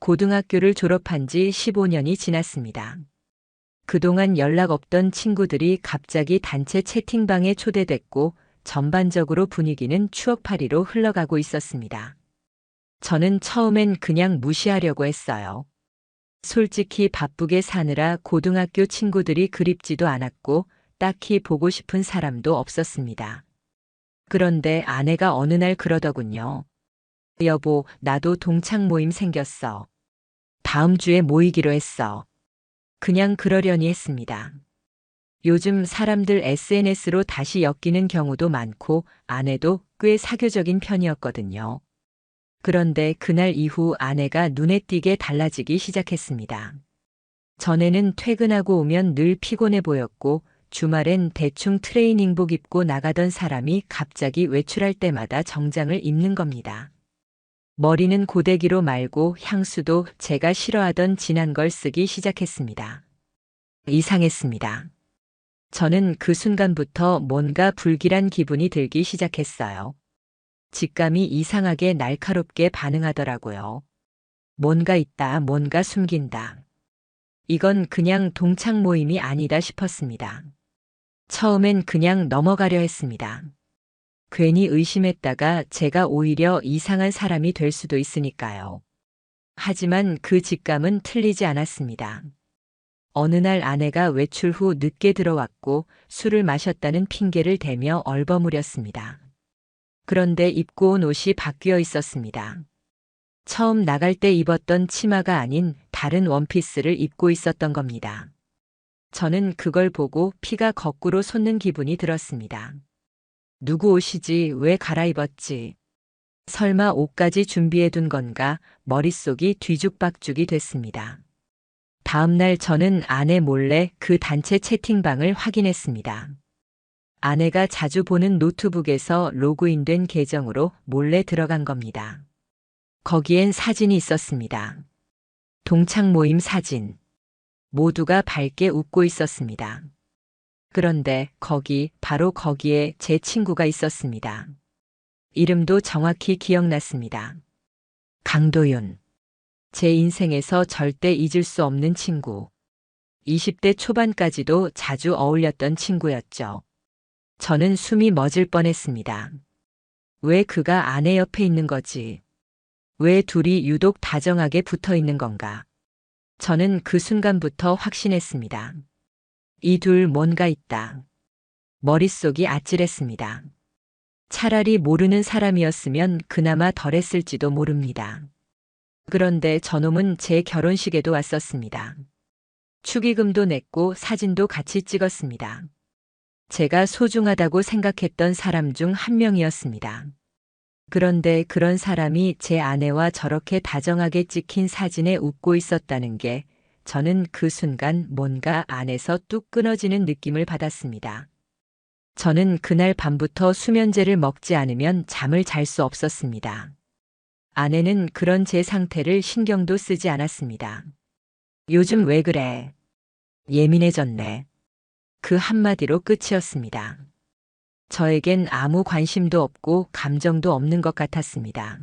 고등학교를 졸업한 지 15년이 지났습니다. 그동안 연락 없던 친구들이 갑자기 단체 채팅방에 초대됐고 전반적으로 분위기는 추억팔이로 흘러가고 있었습니다. 저는 처음엔 그냥 무시하려고 했어요. 솔직히 바쁘게 사느라 고등학교 친구들이 그립지도 않았고 딱히 보고 싶은 사람도 없었습니다. 그런데 아내가 어느 날 그러더군요. 여보, 나도 동창 모임 생겼어. 다음 주에 모이기로 했어. 그냥 그러려니 했습니다. 요즘 사람들 SNS로 다시 엮이는 경우도 많고 아내도 꽤 사교적인 편이었거든요. 그런데 그날 이후 아내가 눈에 띄게 달라지기 시작했습니다. 전에는 퇴근하고 오면 늘 피곤해 보였고 주말엔 대충 트레이닝복 입고 나가던 사람이 갑자기 외출할 때마다 정장을 입는 겁니다. 머리는 고데기로 말고 향수도 제가 싫어하던 진한 걸 쓰기 시작했습니다. 이상했습니다. 저는 그 순간부터 뭔가 불길한 기분이 들기 시작했어요. 직감이 이상하게 날카롭게 반응하더라고요. 뭔가 있다, 뭔가 숨긴다. 이건 그냥 동창 모임이 아니다 싶었습니다. 처음엔 그냥 넘어가려 했습니다. 괜히 의심했다가 제가 오히려 이상한 사람이 될 수도 있으니까요. 하지만 그 직감은 틀리지 않았습니다. 어느 날 아내가 외출 후 늦게 들어왔고 술을 마셨다는 핑계를 대며 얼버무렸습니다. 그런데 입고 온 옷이 바뀌어 있었습니다. 처음 나갈 때 입었던 치마가 아닌 다른 원피스를 입고 있었던 겁니다. 저는 그걸 보고 피가 거꾸로 솟는 기분이 들었습니다. 누구 옷이지 왜 갈아입었지? 설마 옷까지 준비해 둔 건가 머릿속이 뒤죽박죽이 됐습니다. 다음 날 저는 아내 몰래 그 단체 채팅방을 확인했습니다. 아내가 자주 보는 노트북에서 로그인된 계정으로 몰래 들어간 겁니다. 거기엔 사진이 있었습니다. 동창 모임 사진. 모두가 밝게 웃고 있었습니다. 그런데 거기, 바로 거기에 제 친구가 있었습니다. 이름도 정확히 기억났습니다. 강도윤. 제 인생에서 절대 잊을 수 없는 친구. 20대 초반까지도 자주 어울렸던 친구였죠. 저는 숨이 멎을 뻔했습니다. 왜 그가 아내 옆에 있는 거지? 왜 둘이 유독 다정하게 붙어 있는 건가? 저는 그 순간부터 확신했습니다. 이 둘 뭔가 있다. 머릿속이 아찔했습니다. 차라리 모르는 사람이었으면 그나마 덜했을지도 모릅니다. 그런데 저놈은 제 결혼식에도 왔었습니다. 축의금도 냈고 사진도 같이 찍었습니다. 제가 소중하다고 생각했던 사람 중 한 명이었습니다. 그런데 그런 사람이 제 아내와 저렇게 다정하게 찍힌 사진에 웃고 있었다는 게 저는 그 순간 뭔가 안에서 뚝 끊어지는 느낌을 받았습니다. 저는 그날 밤부터 수면제를 먹지 않으면 잠을 잘 수 없었습니다. 아내는 그런 제 상태를 신경도 쓰지 않았습니다. 요즘 왜 그래? 예민해졌네. 그 한마디로 끝이었습니다. 저에겐 아무 관심도 없고 감정도 없는 것 같았습니다.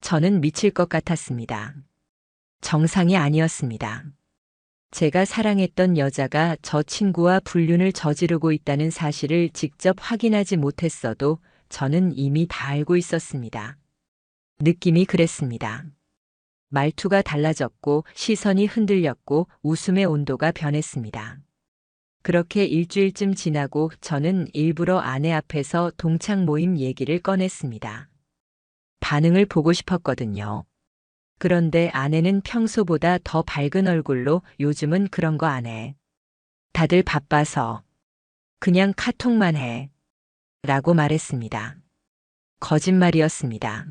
저는 미칠 것 같았습니다. 정상이 아니었습니다. 제가 사랑했던 여자가 저 친구와 불륜을 저지르고 있다는 사실을 직접 확인하지 못했어도 저는 이미 다 알고 있었습니다. 느낌이 그랬습니다. 말투가 달라졌고 시선이 흔들렸고 웃음의 온도가 변했습니다. 그렇게 일주일쯤 지나고 저는 일부러 아내 앞에서 동창 모임 얘기를 꺼냈습니다. 반응을 보고 싶었거든요. 그런데 아내는 평소보다 더 밝은 얼굴로 요즘은 그런 거 안 해. 다들 바빠서. 그냥 카톡만 해. 라고 말했습니다. 거짓말이었습니다.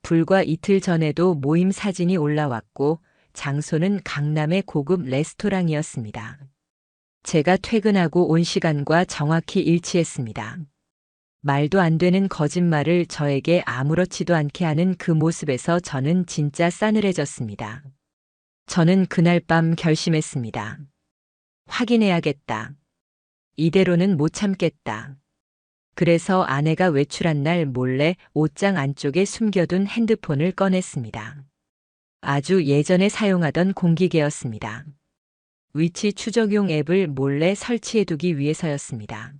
불과 이틀 전에도 모임 사진이 올라왔고 장소는 강남의 고급 레스토랑이었습니다. 제가 퇴근하고 온 시간과 정확히 일치했습니다. 말도 안 되는 거짓말을 저에게 아무렇지도 않게 하는 그 모습에서 저는 진짜 싸늘해졌습니다. 저는 그날 밤 결심했습니다. 확인해야겠다. 이대로는 못 참겠다. 그래서 아내가 외출한 날 몰래 옷장 안쪽에 숨겨둔 핸드폰을 꺼냈습니다. 아주 예전에 사용하던 공기계였습니다. 위치 추적용 앱을 몰래 설치해두기 위해서였습니다.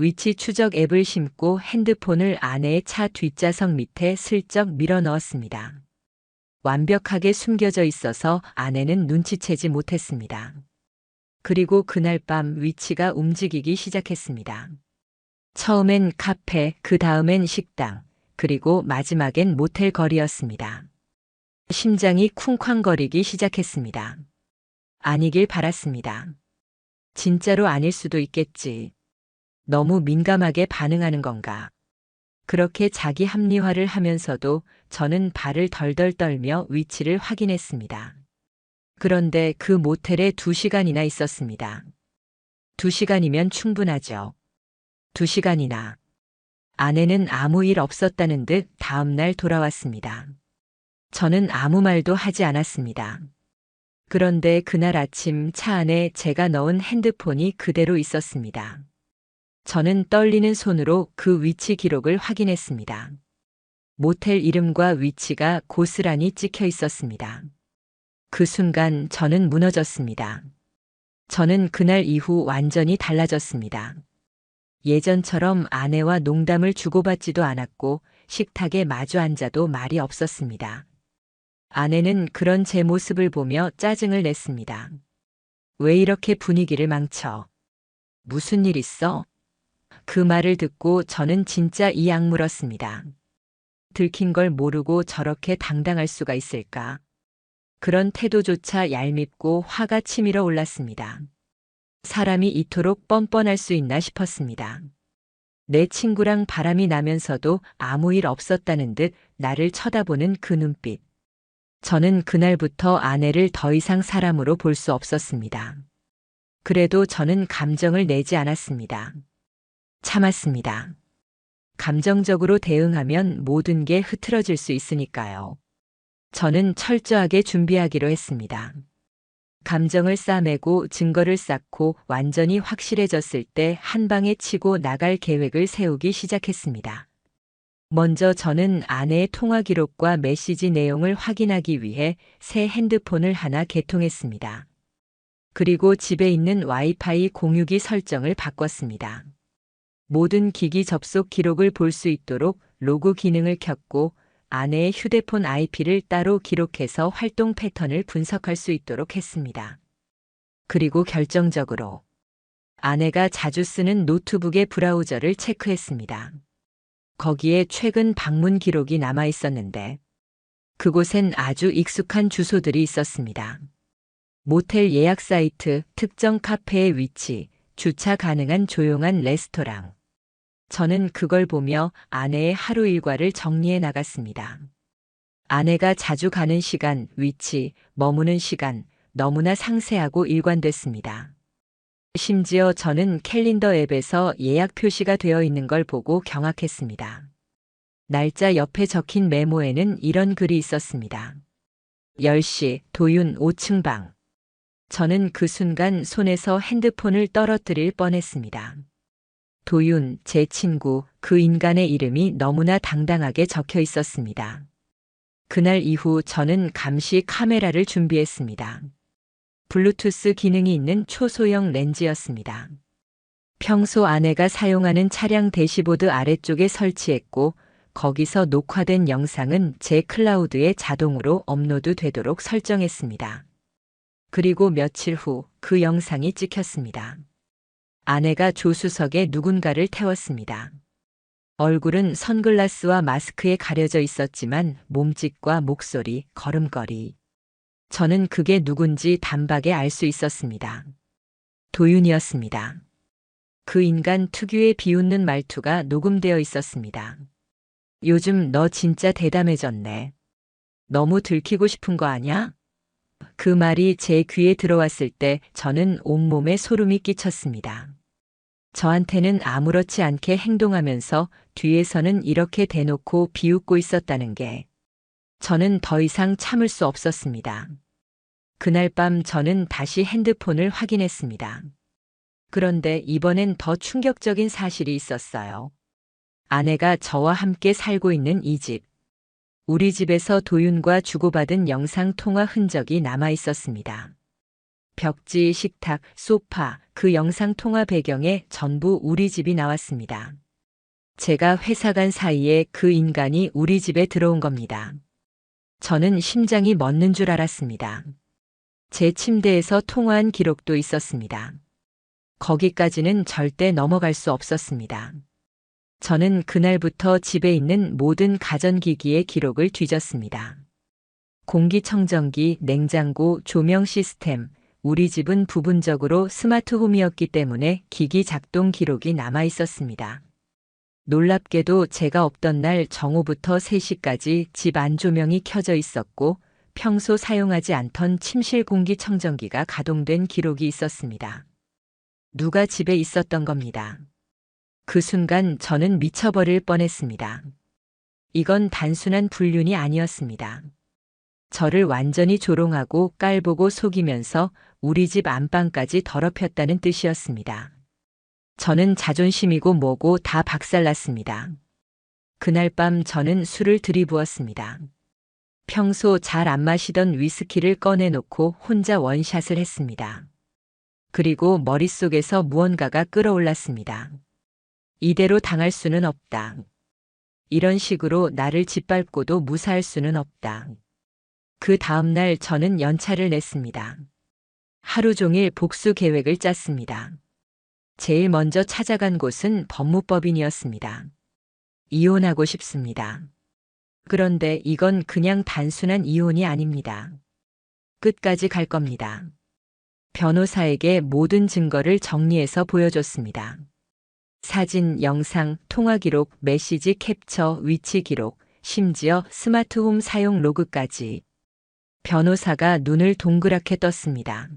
위치 추적 앱을 심고 핸드폰을 아내의 차 뒷좌석 밑에 슬쩍 밀어 넣었습니다. 완벽하게 숨겨져 있어서 아내는 눈치채지 못했습니다. 그리고 그날 밤 위치가 움직이기 시작했습니다. 처음엔 카페, 그 다음엔 식당, 그리고 마지막엔 모텔 거리였습니다. 심장이 쿵쾅거리기 시작했습니다. 아니길 바랐습니다. 진짜로 아닐 수도 있겠지. 너무 민감하게 반응하는 건가. 그렇게 자기 합리화를 하면서도 저는 발을 덜덜 떨며 위치를 확인했습니다. 그런데 그 모텔에 두 시간이나 있었습니다. 두 시간이면 충분하죠. 두 시간이나. 아내는 아무 일 없었다는 듯 다음날 돌아왔습니다. 저는 아무 말도 하지 않았습니다. 그런데 그날 아침 차 안에 제가 넣은 핸드폰이 그대로 있었습니다. 저는 떨리는 손으로 그 위치 기록을 확인했습니다. 모텔 이름과 위치가 고스란히 찍혀 있었습니다. 그 순간 저는 무너졌습니다. 저는 그날 이후 완전히 달라졌습니다. 예전처럼 아내와 농담을 주고받지도 않았고 식탁에 마주 앉아도 말이 없었습니다. 아내는 그런 제 모습을 보며 짜증을 냈습니다. 왜 이렇게 분위기를 망쳐? 무슨 일 있어? 그 말을 듣고 저는 진짜 이 악물었습니다. 들킨 걸 모르고 저렇게 당당할 수가 있을까? 그런 태도조차 얄밉고 화가 치밀어 올랐습니다. 사람이 이토록 뻔뻔할 수 있나 싶었습니다. 내 친구랑 바람이 나면서도 아무 일 없었다는 듯 나를 쳐다보는 그 눈빛. 저는 그날부터 아내를 더 이상 사람으로 볼 수 없었습니다. 그래도 저는 감정을 내지 않았습니다. 참았습니다. 감정적으로 대응하면 모든 게 흐트러질 수 있으니까요. 저는 철저하게 준비하기로 했습니다. 감정을 싸매고 증거를 쌓고 완전히 확실해졌을 때 한 방에 치고 나갈 계획을 세우기 시작했습니다. 먼저 저는 아내의 통화 기록과 메시지 내용을 확인하기 위해 새 핸드폰을 하나 개통했습니다. 그리고 집에 있는 와이파이 공유기 설정을 바꿨습니다. 모든 기기 접속 기록을 볼 수 있도록 로그 기능을 켰고 아내의 휴대폰 IP를 따로 기록해서 활동 패턴을 분석할 수 있도록 했습니다. 그리고 결정적으로 아내가 자주 쓰는 노트북의 브라우저를 체크했습니다. 거기에 최근 방문 기록이 남아 있었는데 그곳엔 아주 익숙한 주소들이 있었습니다. 모텔 예약 사이트, 특정 카페의 위치, 주차 가능한 조용한 레스토랑. 저는 그걸 보며 아내의 하루 일과를 정리해 나갔습니다. 아내가 자주 가는 시간, 위치, 머무는 시간, 너무나 상세하고 일관됐습니다. 심지어 저는 캘린더 앱에서 예약 표시가 되어 있는 걸 보고 경악했습니다. 날짜 옆에 적힌 메모에는 이런 글이 있었습니다. 10시 도윤 5층 방. 저는 그 순간 손에서 핸드폰을 떨어뜨릴 뻔했습니다. 도윤, 제 친구, 그 인간의 이름이 너무나 당당하게 적혀 있었습니다. 그날 이후 저는 감시 카메라를 준비했습니다. 블루투스 기능이 있는 초소형 렌즈였습니다. 평소 아내가 사용하는 차량 대시보드 아래쪽에 설치했고 거기서 녹화된 영상은 제 클라우드에 자동으로 업로드 되도록 설정했습니다. 그리고 며칠 후 그 영상이 찍혔습니다. 아내가 조수석에 누군가를 태웠습니다. 얼굴은 선글라스와 마스크에 가려져 있었지만 몸짓과 목소리, 걸음걸이. 저는 그게 누군지 단박에 알 수 있었습니다. 도윤이었습니다. 그 인간 특유의 비웃는 말투가 녹음되어 있었습니다. 요즘 너 진짜 대담해졌네. 너무 들키고 싶은 거 아냐? 그 말이 제 귀에 들어왔을 때 저는 온몸에 소름이 끼쳤습니다. 저한테는 아무렇지 않게 행동하면서 뒤에서는 이렇게 대놓고 비웃고 있었다는 게 저는 더 이상 참을 수 없었습니다. 그날 밤 저는 다시 핸드폰을 확인했습니다. 그런데 이번엔 더 충격적인 사실이 있었어요. 아내가 저와 함께 살고 있는 이 집. 우리 집에서 도윤과 주고받은 영상 통화 흔적이 남아 있었습니다. 벽지, 식탁, 소파, 그 영상 통화 배경에 전부 우리 집이 나왔습니다. 제가 회사 간 사이에 그 인간이 우리 집에 들어온 겁니다. 저는 심장이 멎는 줄 알았습니다. 제 침대에서 통화한 기록도 있었습니다. 거기까지는 절대 넘어갈 수 없었습니다. 저는 그날부터 집에 있는 모든 가전기기의 기록을 뒤졌습니다. 공기청정기, 냉장고, 조명 시스템, 우리 집은 부분적으로 스마트홈이었기 때문에 기기 작동 기록이 남아 있었습니다. 놀랍게도 제가 없던 날 정오부터 3시까지 집 안 조명이 켜져 있었고 평소 사용하지 않던 침실 공기청정기가 가동된 기록이 있었습니다. 누가 집에 있었던 겁니다. 그 순간 저는 미쳐버릴 뻔했습니다. 이건 단순한 불륜이 아니었습니다. 저를 완전히 조롱하고 깔보고 속이면서 우리 집 안방까지 더럽혔다는 뜻이었습니다. 저는 자존심이고 뭐고 다 박살났습니다. 그날 밤 저는 술을 들이부었습니다. 평소 잘 안 마시던 위스키를 꺼내놓고 혼자 원샷을 했습니다. 그리고 머릿속에서 무언가가 끌어올랐습니다. 이대로 당할 수는 없다. 이런 식으로 나를 짓밟고도 무사할 수는 없다. 그 다음날 저는 연차를 냈습니다. 하루 종일 복수 계획을 짰습니다. 제일 먼저 찾아간 곳은 법무법인이었습니다. 이혼하고 싶습니다. 그런데 이건 그냥 단순한 이혼이 아닙니다. 끝까지 갈 겁니다. 변호사에게 모든 증거를 정리해서 보여줬습니다. 사진, 영상, 통화 기록, 메시지 캡처, 위치 기록, 심지어 스마트홈 사용 로그까지. 변호사가 눈을 동그랗게 떴습니다.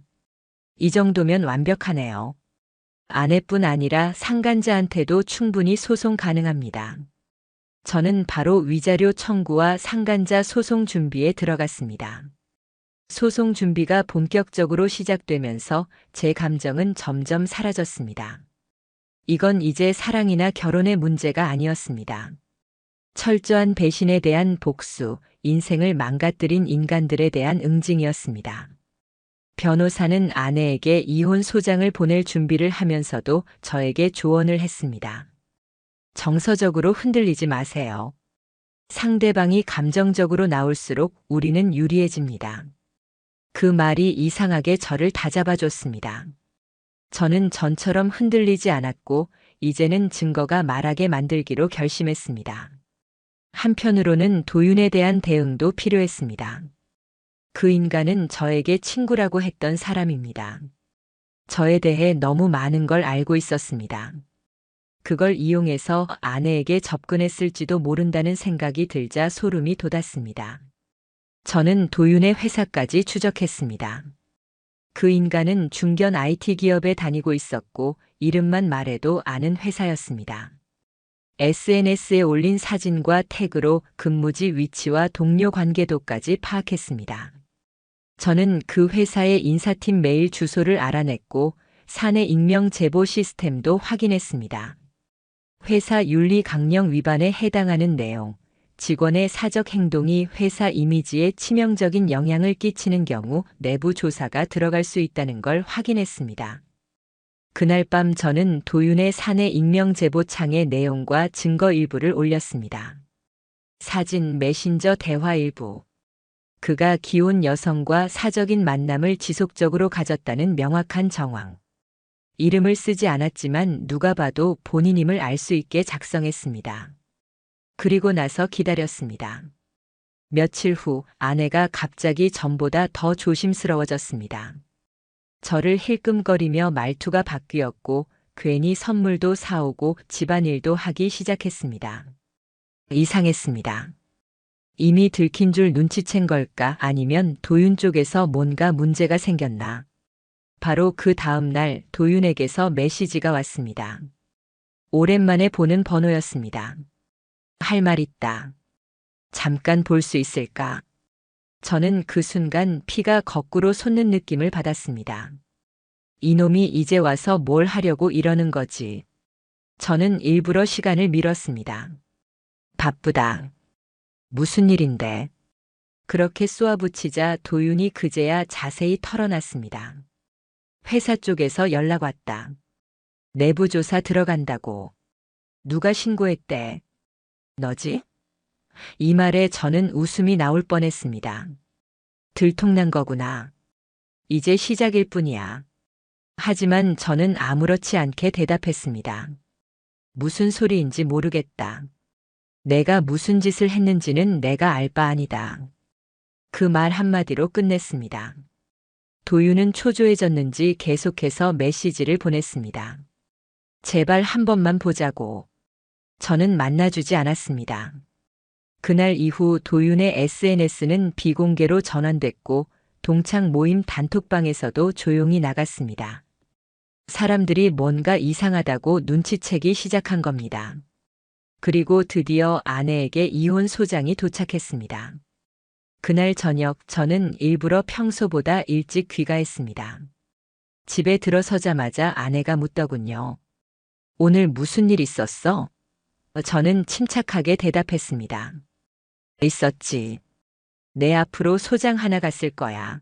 이 정도면 완벽하네요. 아내뿐 아니라 상간자한테도 충분히 소송 가능합니다. 저는 바로 위자료 청구와 상간자 소송 준비에 들어갔습니다. 소송 준비가 본격적으로 시작되면서 제 감정은 점점 사라졌습니다. 이건 이제 사랑이나 결혼의 문제가 아니었습니다. 철저한 배신에 대한 복수, 인생을 망가뜨린 인간들에 대한 응징이었습니다. 변호사는 아내에게 이혼 소장을 보낼 준비를 하면서도 저에게 조언을 했습니다. 정서적으로 흔들리지 마세요. 상대방이 감정적으로 나올수록 우리는 유리해집니다. 그 말이 이상하게 저를 다잡아줬습니다. 저는 전처럼 흔들리지 않았고 이제는 증거가 말하게 만들기로 결심했습니다. 한편으로는 도윤에 대한 대응도 필요했습니다. 그 인간은 저에게 친구라고 했던 사람입니다. 저에 대해 너무 많은 걸 알고 있었습니다. 그걸 이용해서 아내에게 접근했을지도 모른다는 생각이 들자 소름이 돋았습니다. 저는 도윤의 회사까지 추적했습니다. 그 인간은 중견 IT 기업에 다니고 있었고 이름만 말해도 아는 회사였습니다. SNS에 올린 사진과 태그로 근무지 위치와 동료 관계도까지 파악했습니다. 저는 그 회사의 인사팀 메일 주소를 알아냈고 사내 익명 제보 시스템도 확인했습니다. 회사 윤리 강령 위반에 해당하는 내용, 직원의 사적 행동이 회사 이미지에 치명적인 영향을 끼치는 경우 내부 조사가 들어갈 수 있다는 걸 확인했습니다. 그날 밤 저는 도윤의 사내 익명 제보 창에 내용과 증거 일부를 올렸습니다. 사진, 메신저 대화 일부. 그가 기혼 여성과 사적인 만남을 지속적으로 가졌다는 명확한 정황. 이름을 쓰지 않았지만 누가 봐도 본인임을 알 수 있게 작성했습니다. 그리고 나서 기다렸습니다. 며칠 후 아내가 갑자기 전보다 더 조심스러워졌습니다. 저를 힐끔거리며 말투가 바뀌었고 괜히 선물도 사오고 집안일도 하기 시작했습니다. 이상했습니다. 이미 들킨 줄 눈치챈 걸까 아니면 도윤 쪽에서 뭔가 문제가 생겼나. 바로 그 다음 날 도윤에게서 메시지가 왔습니다. 오랜만에 보는 번호였습니다. 할 말 있다. 잠깐 볼 수 있을까? 저는 그 순간 피가 거꾸로 솟는 느낌을 받았습니다. 이놈이 이제 와서 뭘 하려고 이러는 거지. 저는 일부러 시간을 미뤘습니다. 바쁘다. 무슨 일인데? 그렇게 쏘아붙이자 도윤이 그제야 자세히 털어놨습니다. 회사 쪽에서 연락 왔다. 내부 조사 들어간다고. 누가 신고했대? 너지? 이 말에 저는 웃음이 나올 뻔했습니다. 들통난 거구나. 이제 시작일 뿐이야. 하지만 저는 아무렇지 않게 대답했습니다. 무슨 소리인지 모르겠다. 내가 무슨 짓을 했는지는 내가 알 바 아니다. 그 말 한마디로 끝냈습니다. 도윤은 초조해졌는지 계속해서 메시지를 보냈습니다. 제발 한 번만 보자고. 저는 만나주지 않았습니다. 그날 이후 도윤의 SNS는 비공개로 전환됐고 동창 모임 단톡방에서도 조용히 나갔습니다. 사람들이 뭔가 이상하다고 눈치채기 시작한 겁니다. 그리고 드디어 아내에게 이혼 소장이 도착했습니다. 그날 저녁 저는 일부러 평소보다 일찍 귀가했습니다. 집에 들어서자마자 아내가 묻더군요. 오늘 무슨 일 있었어? 저는 침착하게 대답했습니다. 있었지. 내 앞으로 소장 하나 갔을 거야.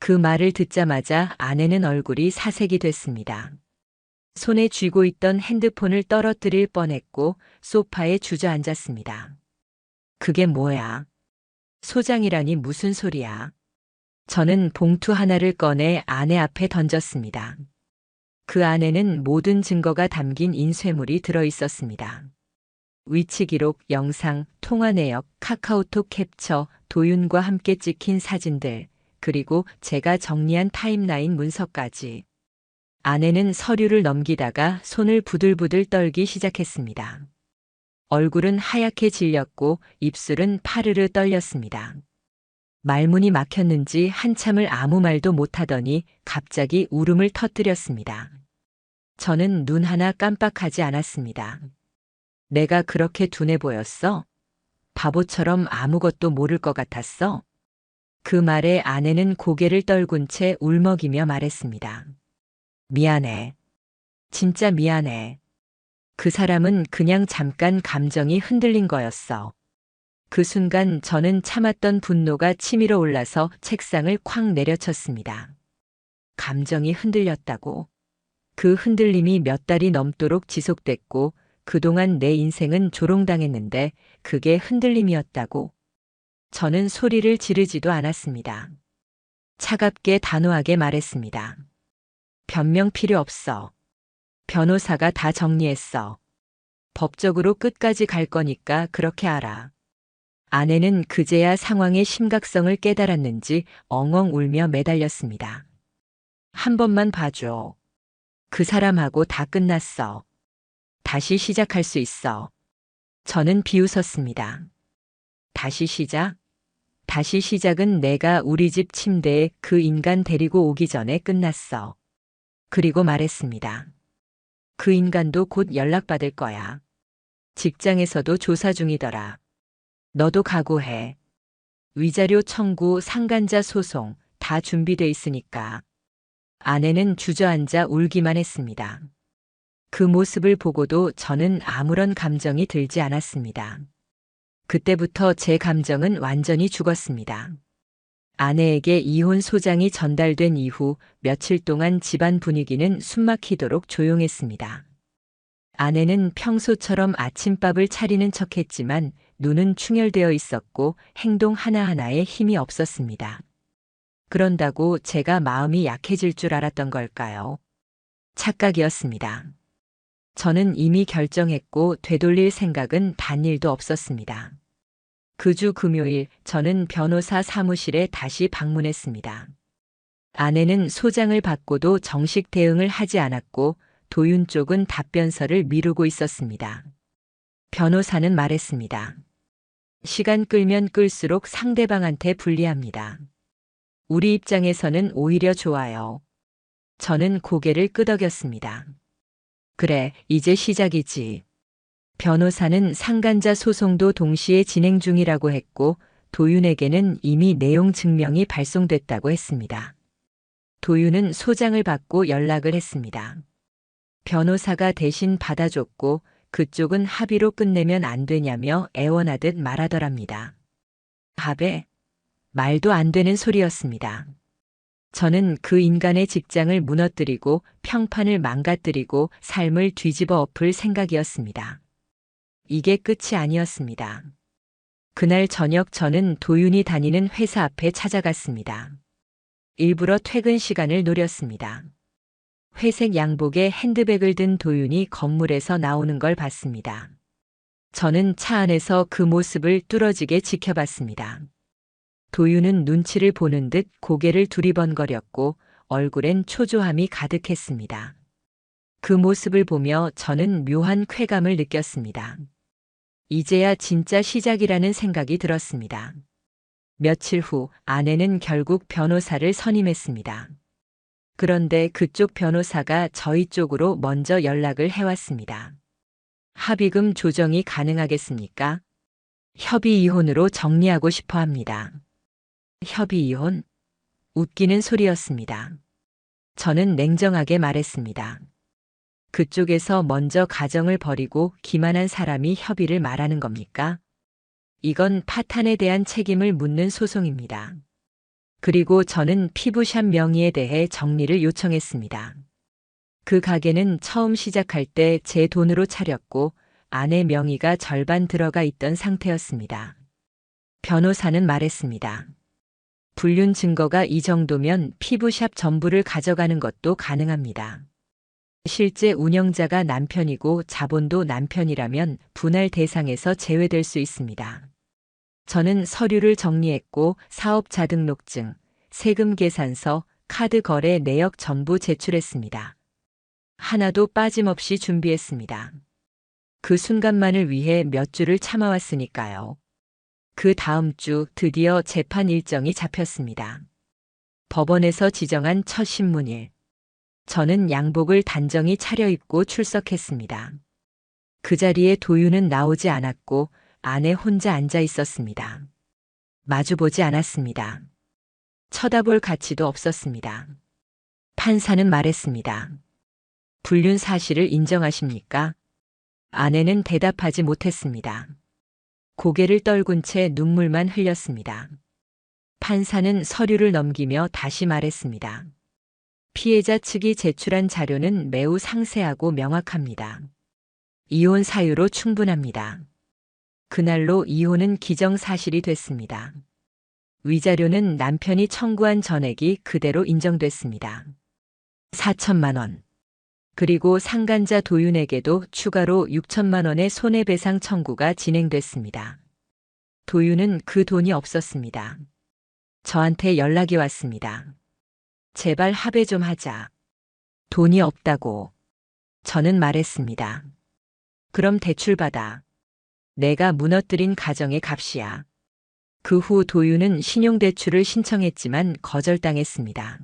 그 말을 듣자마자 아내는 얼굴이 사색이 됐습니다. 손에 쥐고 있던 핸드폰을 떨어뜨릴 뻔했고 소파에 주저앉았습니다. 그게 뭐야? 소장이라니 무슨 소리야? 저는 봉투 하나를 꺼내 아내 앞에 던졌습니다. 그 안에는 모든 증거가 담긴 인쇄물이 들어 있었습니다. 위치 기록, 영상, 통화 내역, 카카오톡 캡처, 도윤과 함께 찍힌 사진들, 그리고 제가 정리한 타임라인 문서까지. 아내는 서류를 넘기다가 손을 부들부들 떨기 시작했습니다. 얼굴은 하얗게 질렸고 입술은 파르르 떨렸습니다. 말문이 막혔는지 한참을 아무 말도 못하더니 갑자기 울음을 터뜨렸습니다. 저는 눈 하나 깜빡하지 않았습니다. 내가 그렇게 둔해 보였어? 바보처럼 아무것도 모를 것 같았어? 그 말에 아내는 고개를 떨군 채 울먹이며 말했습니다. 미안해. 진짜 미안해. 그 사람은 그냥 잠깐 감정이 흔들린 거였어. 그 순간 저는 참았던 분노가 치밀어 올라서 책상을 쾅 내려쳤습니다. 감정이 흔들렸다고. 그 흔들림이 몇 달이 넘도록 지속됐고 그동안 내 인생은 조롱당했는데 그게 흔들림이었다고. 저는 소리를 지르지도 않았습니다. 차갑게 단호하게 말했습니다. 변명 필요 없어. 변호사가 다 정리했어. 법적으로 끝까지 갈 거니까 그렇게 알아. 아내는 그제야 상황의 심각성을 깨달았는지 엉엉 울며 매달렸습니다. 한 번만 봐줘. 그 사람하고 다 끝났어. 다시 시작할 수 있어. 저는 비웃었습니다. 다시 시작? 다시 시작은 내가 우리 집 침대에 그 인간 데리고 오기 전에 끝났어. 그리고 말했습니다. 그 인간도 곧 연락받을 거야. 직장에서도 조사 중이더라. 너도 각오해. 위자료 청구, 상간자 소송 다 준비돼 있으니까. 아내는 주저앉아 울기만 했습니다. 그 모습을 보고도 저는 아무런 감정이 들지 않았습니다. 그때부터 제 감정은 완전히 죽었습니다. 아내에게 이혼 소장이 전달된 이후 며칠 동안 집안 분위기는 숨막히도록 조용했습니다. 아내는 평소처럼 아침밥을 차리는 척 했지만 눈은 충혈되어 있었고 행동 하나하나에 힘이 없었습니다. 그런다고 제가 마음이 약해질 줄 알았던 걸까요? 착각이었습니다. 저는 이미 결정했고 되돌릴 생각은 단일도 없었습니다. 그 주 금요일 저는 변호사 사무실에 다시 방문했습니다. 아내는 소장을 받고도 정식 대응을 하지 않았고 도윤 쪽은 답변서를 미루고 있었습니다. 변호사는 말했습니다. 시간 끌면 끌수록 상대방한테 불리합니다. 우리 입장에서는 오히려 좋아요. 저는 고개를 끄덕였습니다. 그래, 이제 시작이지. 변호사는 상간자 소송도 동시에 진행 중이라고 했고 도윤에게는 이미 내용 증명이 발송됐다고 했습니다. 도윤은 소장을 받고 연락을 했습니다. 변호사가 대신 받아줬고 그쪽은 합의로 끝내면 안 되냐며 애원하듯 말하더랍니다. 합에 말도 안 되는 소리였습니다. 저는 그 인간의 직장을 무너뜨리고 평판을 망가뜨리고 삶을 뒤집어 엎을 생각이었습니다. 이게 끝이 아니었습니다. 그날 저녁 저는 도윤이 다니는 회사 앞에 찾아갔습니다. 일부러 퇴근 시간을 노렸습니다. 회색 양복에 핸드백을 든 도윤이 건물에서 나오는 걸 봤습니다. 저는 차 안에서 그 모습을 뚫어지게 지켜봤습니다. 도윤은 눈치를 보는 듯 고개를 두리번거렸고 얼굴엔 초조함이 가득했습니다. 그 모습을 보며 저는 묘한 쾌감을 느꼈습니다. 이제야 진짜 시작이라는 생각이 들었습니다. 며칠 후 아내는 결국 변호사를 선임했습니다. 그런데 그쪽 변호사가 저희 쪽으로 먼저 연락을 해왔습니다. 합의금 조정이 가능하겠습니까? 협의 이혼으로 정리하고 싶어 합니다. 협의 이혼? 웃기는 소리였습니다. 저는 냉정하게 말했습니다. 그쪽에서 먼저 가정을 버리고 기만한 사람이 협의를 말하는 겁니까? 이건 파탄에 대한 책임을 묻는 소송입니다. 그리고 저는 피부샵 명의에 대해 정리를 요청했습니다. 그 가게는 처음 시작할 때 제 돈으로 차렸고 아내 명의가 절반 들어가 있던 상태였습니다. 변호사는 말했습니다. 불륜 증거가 이 정도면 피부샵 전부를 가져가는 것도 가능합니다. 실제 운영자가 남편이고 자본도 남편이라면 분할 대상에서 제외될 수 있습니다. 저는 서류를 정리했고 사업자 등록증, 세금 계산서, 카드 거래 내역 전부 제출했습니다. 하나도 빠짐없이 준비했습니다. 그 순간만을 위해 몇 주를 참아왔으니까요. 그 다음 주 드디어 재판 일정이 잡혔습니다. 법원에서 지정한 첫 신문일. 저는 양복을 단정히 차려입고 출석했습니다. 그 자리에 도윤은 나오지 않았고 아내 혼자 앉아 있었습니다. 마주보지 않았습니다. 쳐다볼 가치도 없었습니다. 판사는 말했습니다. 불륜 사실을 인정하십니까? 아내는 대답하지 못했습니다. 고개를 떨군 채 눈물만 흘렸습니다. 판사는 서류를 넘기며 다시 말했습니다. 피해자 측이 제출한 자료는 매우 상세하고 명확합니다. 이혼 사유로 충분합니다. 그날로 이혼은 기정사실이 됐습니다. 위자료는 남편이 청구한 전액이 그대로 인정됐습니다. 4천만 원. 그리고 상간자 도윤에게도 추가로 6천만 원의 손해배상 청구가 진행됐습니다. 도윤은 그 돈이 없었습니다. 저한테 연락이 왔습니다. 제발 합의 좀 하자. 돈이 없다고. 저는 말했습니다. 그럼 대출받아. 내가 무너뜨린 가정의 값이야. 그 후 도윤은 신용대출을 신청했지만 거절당했습니다.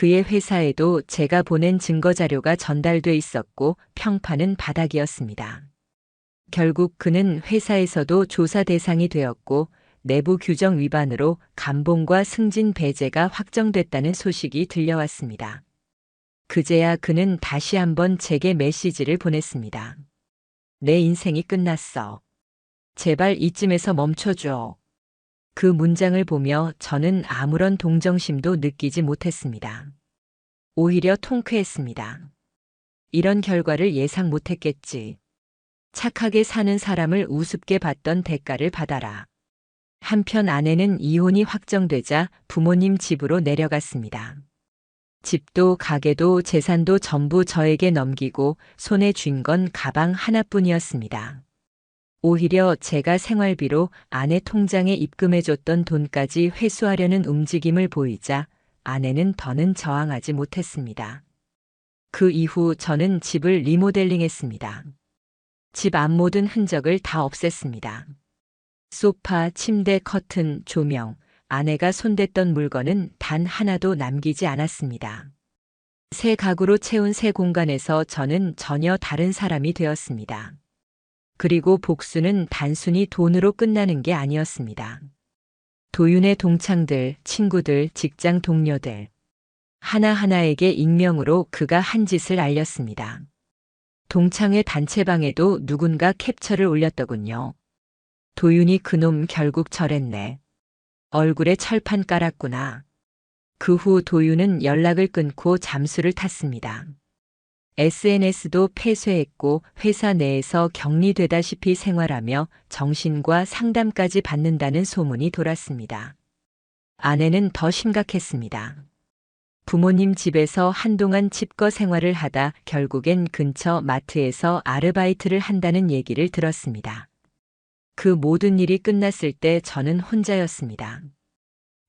그의 회사에도 제가 보낸 증거자료가 전달돼 있었고 평판은 바닥이었습니다. 결국 그는 회사에서도 조사 대상이 되었고 내부 규정 위반으로 감봉과 승진 배제가 확정됐다는 소식이 들려왔습니다. 그제야 그는 다시 한번 제게 메시지를 보냈습니다. 내 인생이 끝났어. 제발 이쯤에서 멈춰줘. 그 문장을 보며 저는 아무런 동정심도 느끼지 못했습니다. 오히려 통쾌했습니다. 이런 결과를 예상 못했겠지. 착하게 사는 사람을 우습게 봤던 대가를 받아라. 한편 아내는 이혼이 확정되자 부모님 집으로 내려갔습니다. 집도 가게도 재산도 전부 저에게 넘기고 손에 쥔 건 가방 하나뿐이었습니다. 오히려 제가 생활비로 아내 통장에 입금해줬던 돈까지 회수하려는 움직임을 보이자 아내는 더는 저항하지 못했습니다. 그 이후 저는 집을 리모델링 했습니다. 집 앞 모든 흔적을 다 없앴습니다. 소파, 침대, 커튼, 조명, 아내가 손댔던 물건은 단 하나도 남기지 않았습니다. 새 가구로 채운 새 공간에서 저는 전혀 다른 사람이 되었습니다. 그리고 복수는 단순히 돈으로 끝나는 게 아니었습니다. 도윤의 동창들, 친구들, 직장 동료들. 하나하나에게 익명으로 그가 한 짓을 알렸습니다. 동창회 단체방에도 누군가 캡처를 올렸더군요. 도윤이 그놈 결국 저랬네. 얼굴에 철판 깔았구나. 그 후 도윤은 연락을 끊고 잠수를 탔습니다. SNS도 폐쇄했고 회사 내에서 격리되다시피 생활하며 정신과 상담까지 받는다는 소문이 돌았습니다. 아내는 더 심각했습니다. 부모님 집에서 한동안 집거 생활을 하다 결국엔 근처 마트에서 아르바이트를 한다는 얘기를 들었습니다. 그 모든 일이 끝났을 때 저는 혼자였습니다.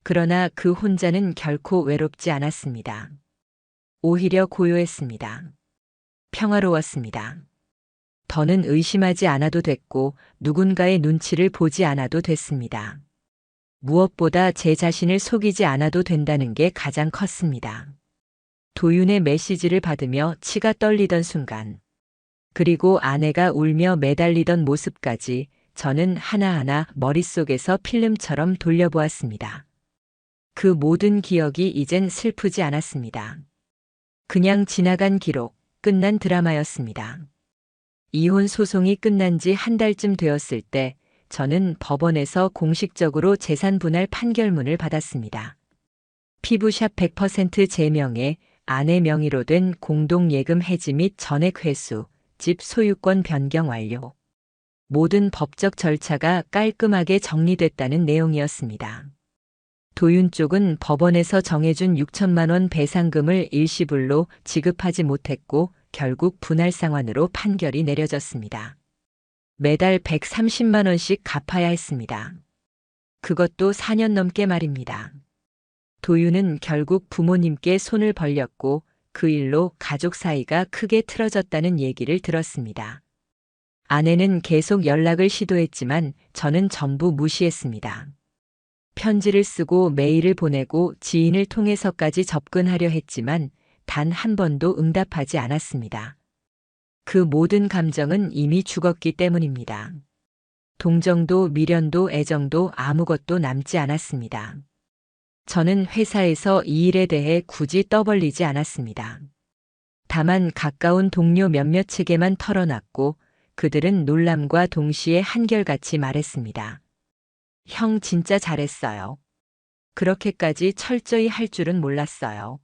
그러나 그 혼자는 결코 외롭지 않았습니다. 오히려 고요했습니다. 평화로웠습니다. 더는 의심하지 않아도 됐고 누군가의 눈치를 보지 않아도 됐습니다. 무엇보다 제 자신을 속이지 않아도 된다는 게 가장 컸습니다. 도윤의 메시지를 받으며 치가 떨리던 순간, 그리고 아내가 울며 매달리던 모습까지 저는 하나하나 머릿속에서 필름처럼 돌려보았습니다. 그 모든 기억이 이젠 슬프지 않았습니다. 그냥 지나간 기록, 끝난 드라마였습니다. 이혼 소송이 끝난 지 한 달쯤 되었을 때 저는 법원에서 공식적으로 재산 분할 판결문을 받았습니다. 피부샵 100% 제명에 아내 명의로 된 공동예금 해지 및 전액 회수, 집 소유권 변경 완료. 모든 법적 절차가 깔끔하게 정리됐다는 내용이었습니다. 도윤 쪽은 법원에서 정해준 6천만 원 배상금을 일시불로 지급하지 못했고 결국 분할 상환으로 판결이 내려졌습니다. 매달 130만 원씩 갚아야 했습니다. 그것도 4년 넘게 말입니다. 도윤은 결국 부모님께 손을 벌렸고 그 일로 가족 사이가 크게 틀어졌다는 얘기를 들었습니다. 아내는 계속 연락을 시도했지만 저는 전부 무시했습니다. 편지를 쓰고 메일을 보내고 지인을 통해서까지 접근하려 했지만 단 한 번도 응답하지 않았습니다. 그 모든 감정은 이미 죽었기 때문입니다. 동정도 미련도 애정도 아무것도 남지 않았습니다. 저는 회사에서 이 일에 대해 굳이 떠벌리지 않았습니다. 다만 가까운 동료 몇몇에게만 털어놨고 그들은 놀람과 동시에 한결같이 말했습니다. 형 진짜 잘했어요. 그렇게까지 철저히 할 줄은 몰랐어요.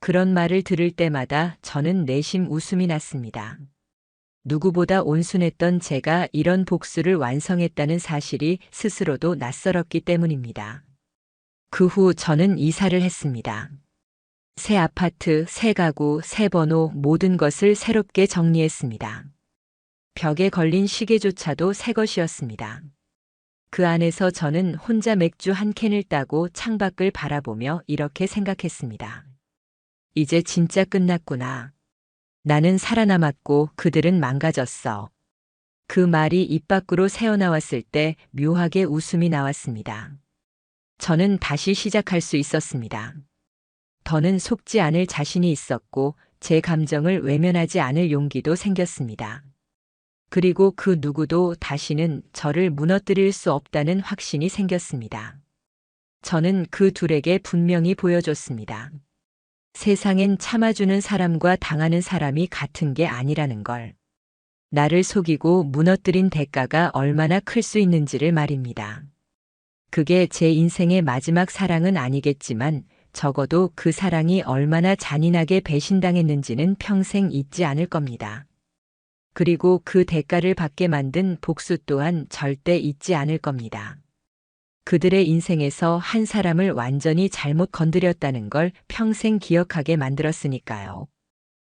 그런 말을 들을 때마다 저는 내심 웃음이 났습니다. 누구보다 온순했던 제가 이런 복수를 완성했다는 사실이 스스로도 낯설었기 때문입니다. 그 후 저는 이사를 했습니다. 새 아파트, 새 가구, 새 번호 모든 것을 새롭게 정리했습니다. 벽에 걸린 시계조차도 새 것이었습니다. 그 안에서 저는 혼자 맥주 한 캔을 따고 창밖을 바라보며 이렇게 생각했습니다. 이제 진짜 끝났구나. 나는 살아남았고 그들은 망가졌어. 그 말이 입 밖으로 새어나왔을 때 묘하게 웃음이 나왔습니다. 저는 다시 시작할 수 있었습니다. 더는 속지 않을 자신이 있었고 제 감정을 외면하지 않을 용기도 생겼습니다. 그리고 그 누구도 다시는 저를 무너뜨릴 수 없다는 확신이 생겼습니다. 저는 그 둘에게 분명히 보여줬습니다. 세상엔 참아주는 사람과 당하는 사람이 같은 게 아니라는 걸. 나를 속이고 무너뜨린 대가가 얼마나 클 수 있는지를 말입니다. 그게 제 인생의 마지막 사랑은 아니겠지만 적어도 그 사랑이 얼마나 잔인하게 배신당했는지는 평생 잊지 않을 겁니다. 그리고 그 대가를 받게 만든 복수 또한 절대 잊지 않을 겁니다. 그들의 인생에서 한 사람을 완전히 잘못 건드렸다는 걸 평생 기억하게 만들었으니까요.